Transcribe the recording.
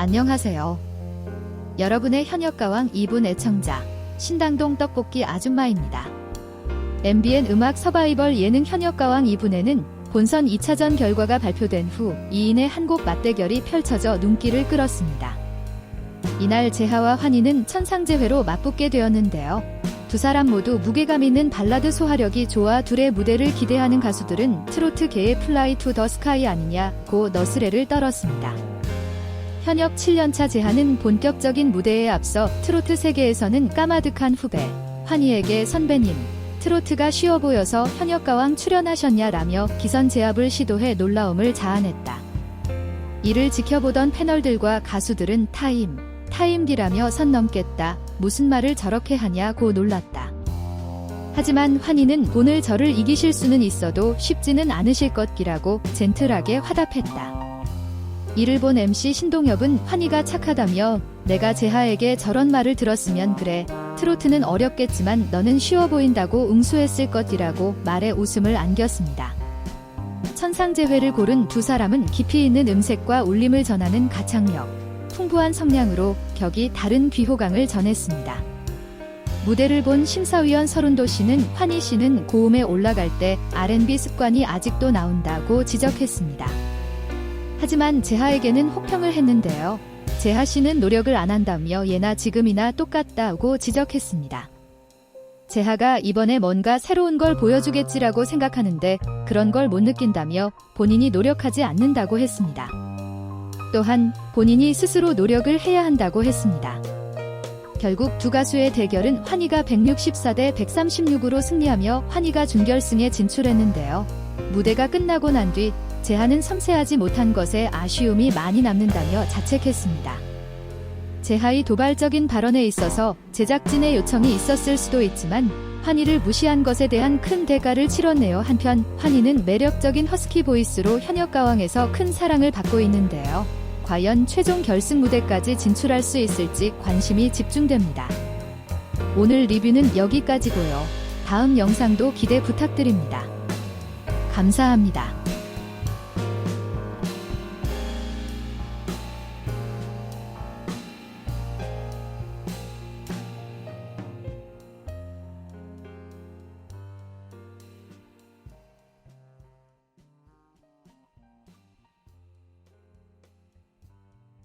안녕하세요. 여러분의 현역가왕 2분 애청자 신당동 떡볶이 아줌마입니다. MBN 음악 서바이벌 예능 현역가왕 2분에는 본선 2차전 결과가 발표된 후 2인의 한곡 맞대결이 펼쳐져 눈길을 끌었습니다. 이날 재하와 환희는 천상재회로 맞붙게 되었는데요. 두 사람 모두 무게감 있는 발라드 소화력이 좋아 둘의 무대를 기대하는 가수들은 트로트계의 플라이 투 더 스카이 아니냐고 너스레를 떨었습니다. 현역 7년차 재하는 본격적인 무대에 앞서 트로트 세계에서는 까마득한 후배 환희에게 선배님 트로트가 쉬워 보여서 현역가왕 출연하셨냐라며 기선 제압을 시도해 놀라움을 자아냈다. 이를 지켜보던 패널들과 가수들은 타임, 타임디라며 선 넘겠다. 무슨 말을 저렇게 하냐고 놀랐다. 하지만 환희는 오늘 저를 이기실 수는 있어도 쉽지는 않으실 것이라고 젠틀하게 화답했다. 이를 본 MC 신동엽은 환희가 착하다며 내가 재하에게 저런 말을 들었으면 그래. 트로트는 어렵겠지만 너는 쉬워 보인다고 응수했을 것이라고 말에 웃음을 안겼습니다. 천상재회를 고른 두 사람은 깊이 있는 음색과 울림을 전하는 가창력, 풍부한 성량으로 격이 다른 귀호강을 전했습니다. 무대를 본 심사위원 서른도 씨는 환희 씨는 고음에 올라갈 때 R&B 습관이 아직도 나온다고 지적했습니다. 하지만 재하에게는 혹평을 했는데요. 재하 씨는 노력을 안 한다며 예나 지금이나 똑같다고 지적했습니다. 재하가 이번에 뭔가 새로운 걸 보여주겠지라고 생각하는데 그런 걸 못 느낀다며 본인이 노력하지 않는다고 했습니다. 또한 본인이 스스로 노력을 해야 한다고 했습니다. 결국 두 가수의 대결은 환희가 164대 136으로 승리하며 환희가 준결승에 진출했는데요. 무대가 끝나고 난 뒤 재하는 섬세하지 못한 것에 아쉬움이 많이 남는다며 자책했습니다. 재하의 도발적인 발언에 있어서 제작진의 요청이 있었을 수도 있지만 환희를 무시한 것에 대한 큰 대가를 치렀네요. 한편 환희는 매력적인 허스키 보이스로 현역 가왕에서 큰 사랑을 받고 있는데요. 과연 최종 결승 무대까지 진출할 수 있을지 관심이 집중됩니다. 오늘 리뷰는 여기까지고요. 다음 영상도 기대 부탁드립니다. 감사합니다.